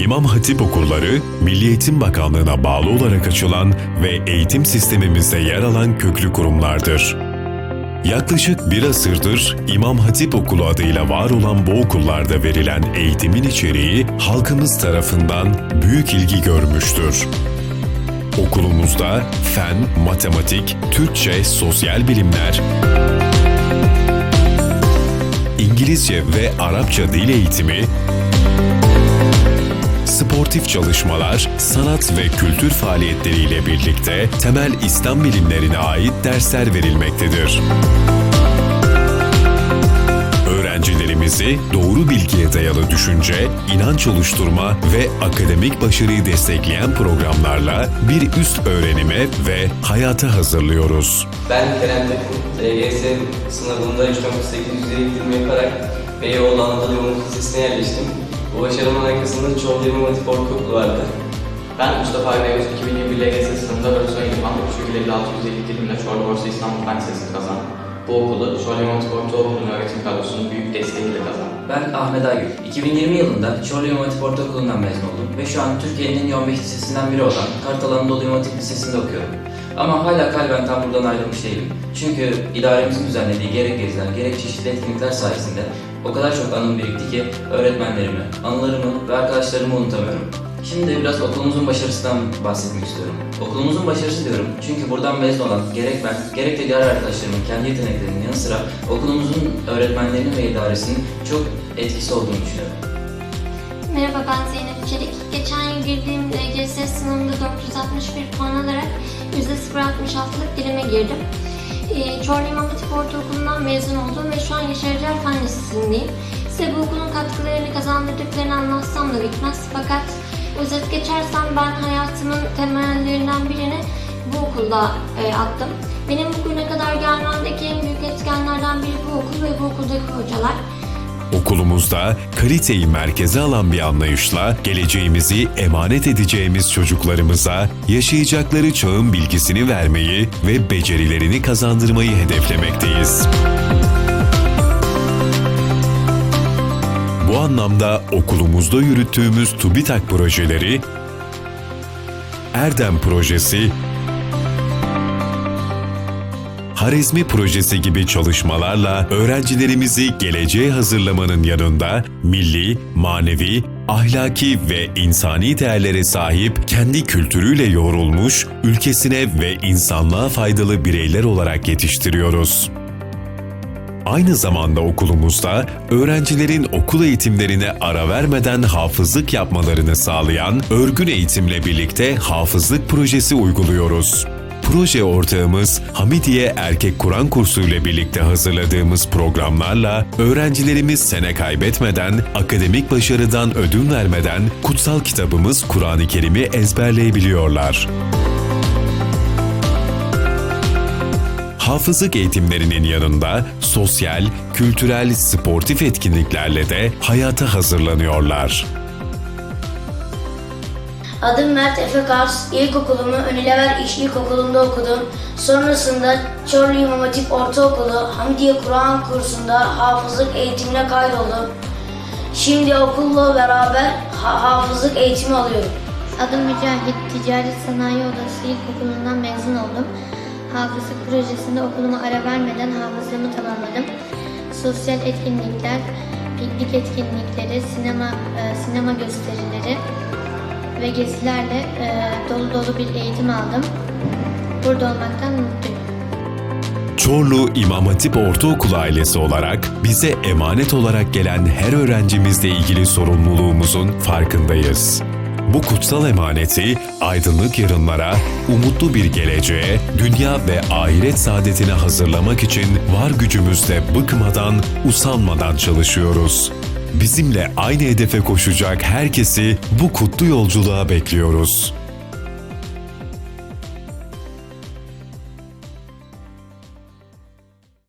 İmam Hatip Okulları, Milli Eğitim Bakanlığı'na bağlı olarak açılan ve eğitim sistemimizde yer alan köklü kurumlardır. Yaklaşık bir asırdır İmam Hatip Okulu adıyla var olan bu okullarda verilen eğitimin içeriği halkımız tarafından büyük ilgi görmüştür. Okulumuzda fen, matematik, Türkçe, sosyal bilimler, İngilizce ve Arapça dil eğitimi, sportif çalışmalar, sanat ve kültür faaliyetleriyle birlikte temel İslam bilimlerine ait dersler verilmektedir. Öğrencilerimizi doğru bilgiye dayalı düşünce, inanç oluşturma ve akademik başarıyı destekleyen programlarla bir üst öğrenime ve hayata hazırlıyoruz. Ben Kerem Tekin, LGS sınavında 3.8 düzey bitirme yaparak Beyoğlu Anadolu Yolu Lisesi'ne yerleştim. Bu başarımın arkasında Çorlu İmam Hatip Ortaokulu vardı. Ben Mustafa Aygayöz 2021 LGS sınavında Örsoy İlhan 3.5650 dilimle Çorlu Borsa İstanbul Fen Lisesi'ni kazandım. Bu okulu Çorlu İmam Hatip Ortaokulu'nun öğretim kadrosunun büyük desteğiyle kazandım. Ben Ahmet Aygül. 2020 yılında Çorlu İmam Hatip Ortaokulu'ndan mezun oldum ve şu an Türkiye'nin en iyi 15 lisesinden biri olan Kartal Anadolu İmam Hatip Lisesi'nde okuyorum. Ama hala kalben tam buradan ayrılmış değilim. Çünkü idaremizin düzenlediği gerek geziler, gerek çeşitli etkinlikler sayesinde o kadar çok anım birikti ki öğretmenlerimi, anılarımı ve arkadaşlarımı unutamıyorum. Şimdi biraz okulumuzun başarısından bahsetmek istiyorum. Okulumuzun başarısı diyorum çünkü buradan mezun olan gerek ben, gerek de diğer arkadaşlarımın kendi yeteneklerinin yanı sıra okulumuzun öğretmenlerinin ve idaresinin çok etkisi olduğunu düşünüyorum. Merhaba ben Zeynep Çelik. Geçen yıl girdiğim LGS sınavında 461 puan alarak %0.66'lık dilime girdim. Ee, Çorlu İmam Hatip Ortaokulu'ndan mezun oldum ve şu an Yaşar Özel Fen Lisesi'ndeyim. Size bu okulun katkılarını kazandırdıklarını anlatsam da bitmez. Fakat özet geçersem ben hayatımın temellerinden birini bu okulda e, attım. Benim bugüne kadar gelmemdeki en büyük etkenlerden biri bu okul ve bu okuldaki hocalar. Okulumuzda kaliteyi merkeze alan bir anlayışla geleceğimizi emanet edeceğimiz çocuklarımıza yaşayacakları çağın bilgisini vermeyi ve becerilerini kazandırmayı hedeflemekteyiz. Bu anlamda okulumuzda yürüttüğümüz TÜBİTAK projeleri, Erdem Projesi, Harizmi projesi gibi çalışmalarla öğrencilerimizi geleceğe hazırlamanın yanında milli, manevi, ahlaki ve insani değerlere sahip kendi kültürüyle yoğrulmuş, ülkesine ve insanlığa faydalı bireyler olarak yetiştiriyoruz. Aynı zamanda okulumuzda öğrencilerin okul eğitimlerine ara vermeden hafızlık yapmalarını sağlayan örgün eğitimle birlikte hafızlık projesi uyguluyoruz. Proje ortağımız Hamidiye Erkek Kur'an kursu ile birlikte hazırladığımız programlarla öğrencilerimiz sene kaybetmeden, akademik başarıdan ödün vermeden kutsal kitabımız Kur'an-ı Kerim'i ezberleyebiliyorlar. Hafızlık eğitimlerinin yanında sosyal, kültürel, sportif etkinliklerle de hayata hazırlanıyorlar. Adım Mert Efe Kars. İlkokulumu Önilever İş İlkokulu'nda okudum. Sonrasında Çorlu İmam Hatip Ortaokulu Hamdiye Kur'an kursunda hafızlık eğitimine kaydoldum. Şimdi okulla beraber ha- hafızlık eğitimi alıyorum. Adım Mücahit, Ticaret Sanayi Odası İlkokulu'ndan mezun oldum. Hafızlık projesinde okuluma ara vermeden hafızlığımı tamamladım. Sosyal etkinlikler, piknik etkinlikleri, sinema e, sinema gösterileri ve gezilerle e, dolu dolu bir eğitim aldım. Burada olmaktan mutluyum. Çorlu İmam Hatip Ortaokulu ailesi olarak bize emanet olarak gelen her öğrencimizle ilgili sorumluluğumuzun farkındayız. Bu kutsal emaneti aydınlık yarınlara, umutlu bir geleceğe, dünya ve ahiret saadetine hazırlamak için var gücümüzle bıkmadan, usanmadan çalışıyoruz. Bizimle aynı hedefe koşacak herkesi bu kutlu yolculuğa bekliyoruz.